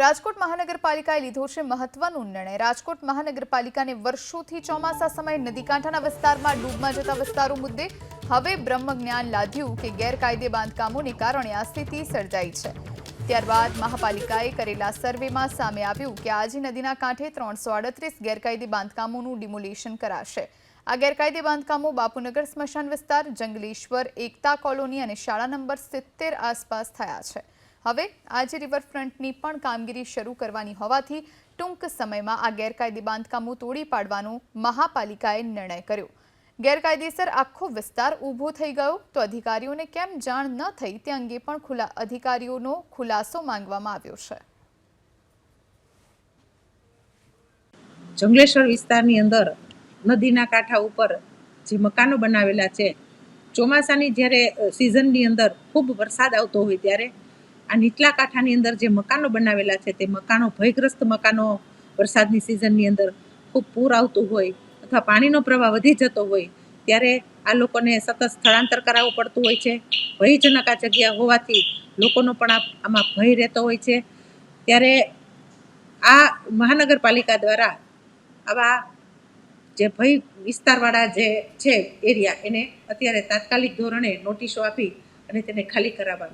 રાજકોટ મહાનગરપાલિકાએ લીધો છે મહત્વનો નિર્ણય. રાજકોટ મહાનગરપાલિકાને વર્ષોથી ચોમાસા સમયે નદીકાંઠાના વિસ્તારમાં ડૂબમાં જતા વિસ્તારો મુદ્દે હવે બ્રહ્મજ્ઞાન લાદ્યું કે ગેરકાયદે બાંધકામોને કારણે આ સ્થિતિ સર્જાઈ છે. ત્યારબાદ મહાપાલિકાએ કરેલા સર્વેમાં સામે આવ્યું કે આજી નદીના કાંઠે ત્રણસો ગેરકાયદે બાંધકામોનું ડિમોલેશન કરાશે. આ ગેરકાયદે બાંધકામો બાપુનગર સ્મશાન વિસ્તાર, જંગલેશ્વર, એકતા કોલોની અને શાળા નંબર સિત્તેર આસપાસ થયા છે. હવે આજે રિવરફ્રન્ટની પણ કામગીરી શરૂ કરવાની હોવાથી ટૂંક સમયમાં આ ગેરકાયદે બાંધકામો તોડી પાડવાનો મહાપાલિકાએ નિર્ણય કર્યો. ગેરકાયદેસર આખો વિસ્તાર ઊભો થઈ ગયો તો અધિકારીઓને કેમ જાણ ન થઈ તે અંગે પણ ખુલા અધિકારીઓનો ખુલાસો માંગવામાં આવ્યો છે. જંગલેશ્વર વિસ્તારની અંદર નદીના કાંઠા ઉપર જે મકાનો બનાવેલા છે, ચોમાસાની જ્યારે સિઝનની અંદર ખૂબ વરસાદ આવતો હોય ત્યારે આ નીચલા કાંઠાની અંદર જે મકાનો બનાવેલા છે, તે મકાનો, ભયગ્રસ્ત મકાનો વરસાદની સિઝનની અંદર ખૂબ પૂર આવતું હોય અથવા પાણીનો પ્રવાહ વધી જતો હોય, ત્યારે આ લોકોને સતત સ્થળાંતર કરાવવું પડતું હોય છે. ભયજનક આ જગ્યા હોવાથી લોકોનો પણ આમાં ભય રહેતો હોય છે. ત્યારે આ મહાનગરપાલિકા દ્વારા આવા જે ભય વિસ્તારવાળા જે છે એરિયા, એને અત્યારે તાત્કાલિક ધોરણે નોટિસો આપી અને તેને ખાલી કરાવવા